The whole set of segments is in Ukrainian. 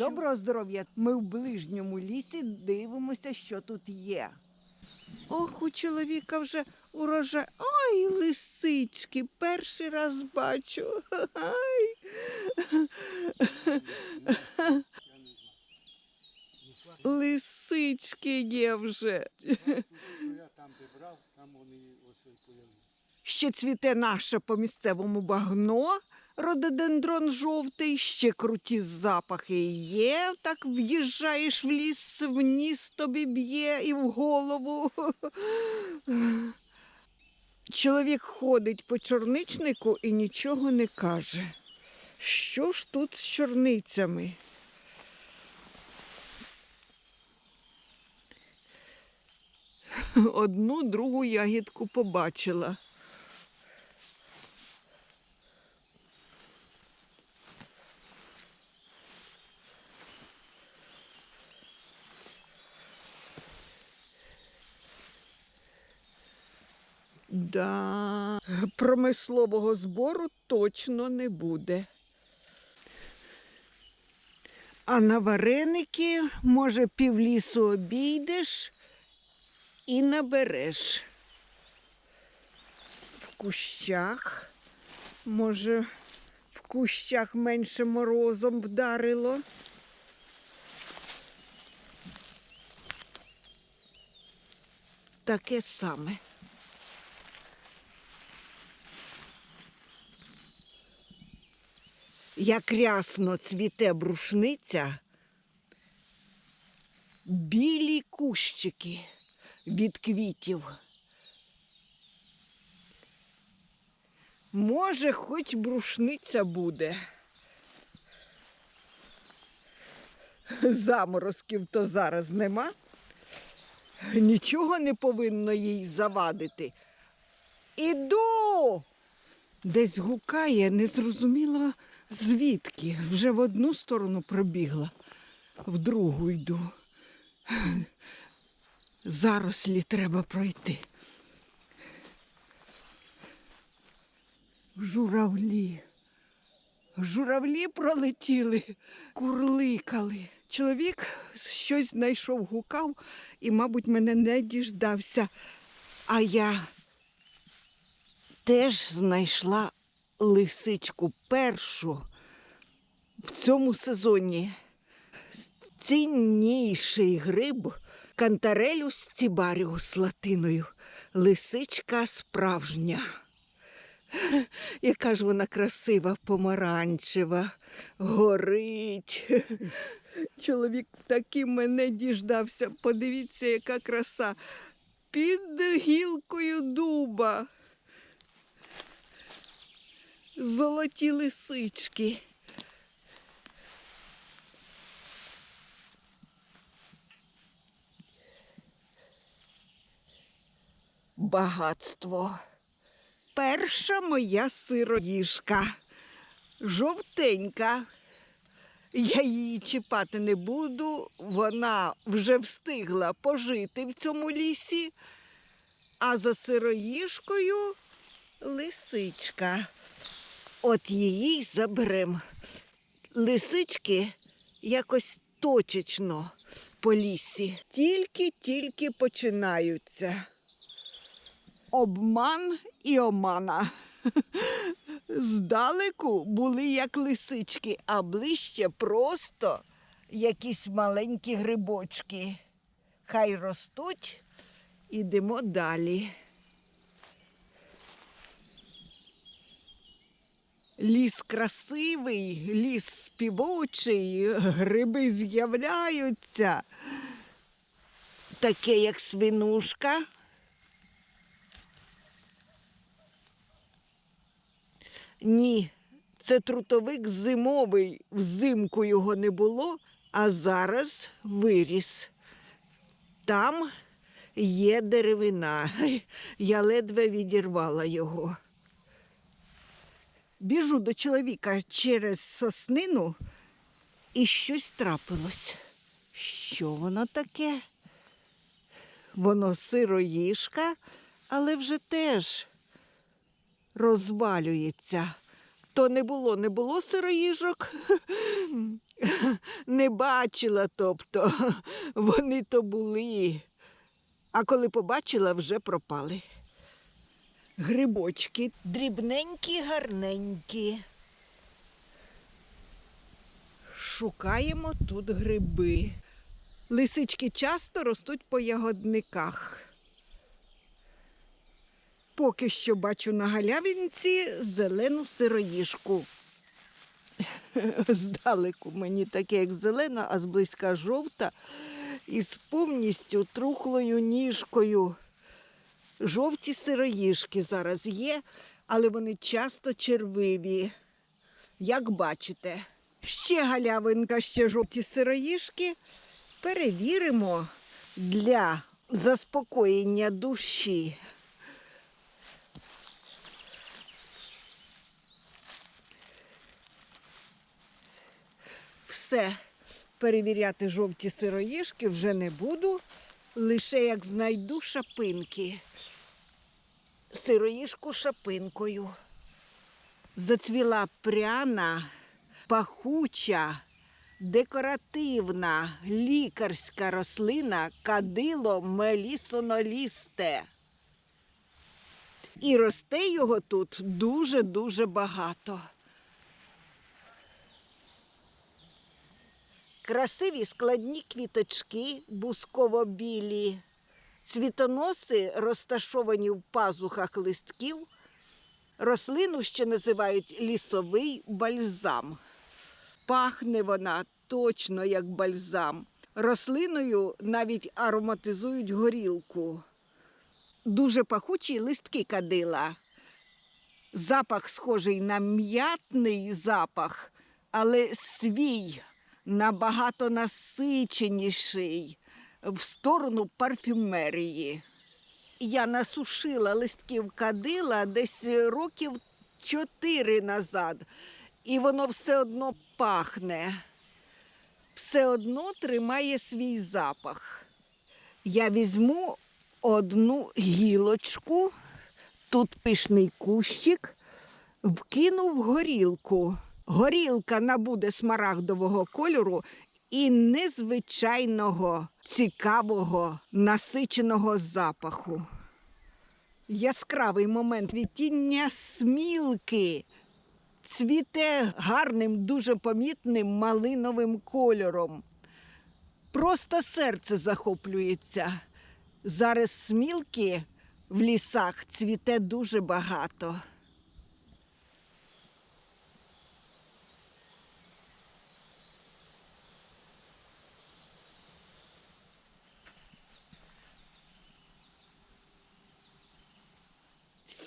Доброго здоров'я. Ми в ближньому лісі дивимося, що тут є. Ох, у чоловіка вже урожай. Ай, лисички, перший раз бачу. Ай. Лисички є вже. Там де брав, там вони ось. Ще цвіте наше по місцевому багно, рододендрон жовтий, ще круті запахи є. Так в'їжджаєш в ліс, в ніс тобі б'є і в голову. Чоловік ходить по чорничнику і нічого не каже. Що ж тут з чорницями? Одну другу ягідку побачила. Да, промислового збору точно не буде. А на вареники, може, півлісу обійдеш і набереш. В кущах, може, в кущах менше морозом вдарило. Таке саме. Як рясно цвіте брушниця, білі кущики від квітів. Може, хоч брушниця буде. Заморозків то зараз нема. Нічого не повинно їй завадити. Іду. Десь гукає, незрозуміло звідки. Вже в одну сторону пробігла, в другу йду. Зарослі треба пройти. Журавлі. Журавлі пролетіли, курликали. Чоловік щось знайшов, гукав і, мабуть, мене не діждався. А я теж знайшла лисичку першу в цьому сезоні. Цінніший гриб Кантарелюс цибаріус латиною. Лисичка справжня. Яка ж вона красива, помаранчева, горить. Чоловік таки мене діждався. Подивіться, яка краса. Під гілкою дуба. Золоті лисички. Багатство. Перша моя сироїжка. Жовтенька. Я її чіпати не буду. Вона вже встигла пожити в цьому лісі. А за сироїжкою лисичка. От її заберем. Лисички якось точечно по лісі. Тільки-тільки починаються. Обман і омана. Здалеку були як лисички, а ближче просто якісь маленькі грибочки. Хай ростуть, ідемо далі. Ліс красивий, ліс співочий, гриби з'являються. Таке, як свинушка. Ні, це трутовик зимовий. Взимку його не було, а зараз виріс. Там є деревина. Я ледве відірвала його. Біжу до чоловіка через соснину і щось трапилось. Що воно таке? Воно сироїшка, але вже теж розвалюється. То не було, не було сироїжок. Не бачила, тобто, вони то були. А коли побачила, вже пропали. Грибочки дрібненькі, гарненькі. Шукаємо тут гриби. Лисички часто ростуть по ягодниках. Поки що бачу на галявинці зелену сироїжку. Здалеку мені таке, як зелена, а зблизька жовта із повністю трухлою ніжкою. Жовті сироїжки зараз є, але вони часто червиві. Як бачите, ще галявинка, ще жовті сироїжки. Перевіримо для заспокоєння душі. Все, перевіряти жовті сироїжки вже не буду, лише як знайду шапинки. Сироїжку шапинкою. Зацвіла пряна, пахуча, декоративна, лікарська рослина кадило мелісонолісте. І росте його тут дуже-дуже багато. Красиві складні квіточки, бусково-білі, цвітоноси розташовані в пазухах листків. Рослину ще називають лісовий бальзам. Пахне вона точно як бальзам. Рослиною навіть ароматизують горілку. Дуже пахучі листки кадила. Запах схожий на м'ятний запах, але свій набагато насиченіший в сторону парфюмерії. Я насушила листків кадила десь років чотири назад, і воно все одно пахне, все одно тримає свій запах. Я візьму одну гілочку, тут пишний кущик, вкину в горілку. Горілка набуде смарагдового кольору і незвичайного, цікавого, насиченого запаху. Яскравий момент відтіння смілки цвіте гарним, дуже помітним малиновим кольором. Просто серце захоплюється. Зараз смілки в лісах цвіте дуже багато.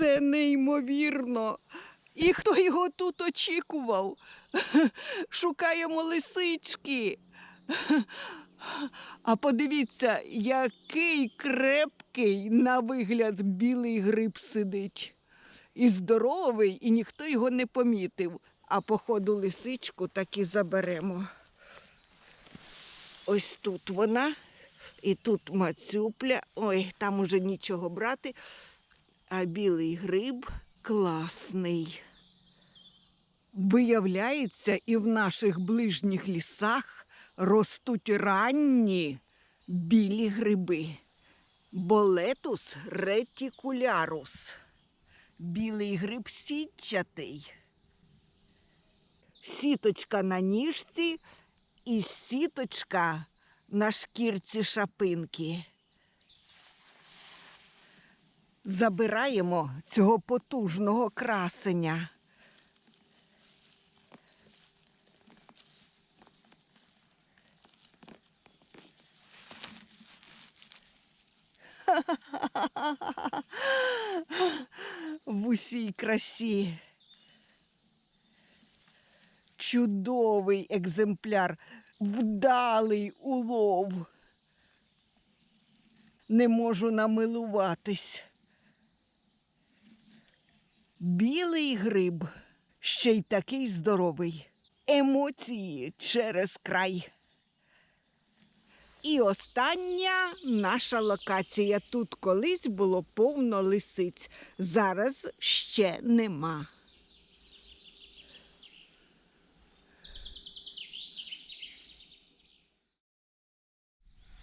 Це неймовірно. І хто його тут очікував? Шукаємо лисички. А подивіться, який крепкий на вигляд білий гриб сидить. І здоровий, і ніхто його не помітив. А походу лисичку так і заберемо. Ось тут вона, і тут мацюпля. Ой, там уже нічого брати. А білий гриб класний. Виявляється, і в наших ближніх лісах ростуть ранні білі гриби. Болетус ретикулярус. Білий гриб сітчатий. Сіточка на ніжці і сіточка на шкірці шапинки. Забираємо цього потужного красення. В усій красі. Чудовий екземпляр, вдалий улов. Не можу намилуватись. Білий гриб, ще й такий здоровий. Емоції через край. І остання наша локація. Тут колись було повно лисиць. Зараз ще нема.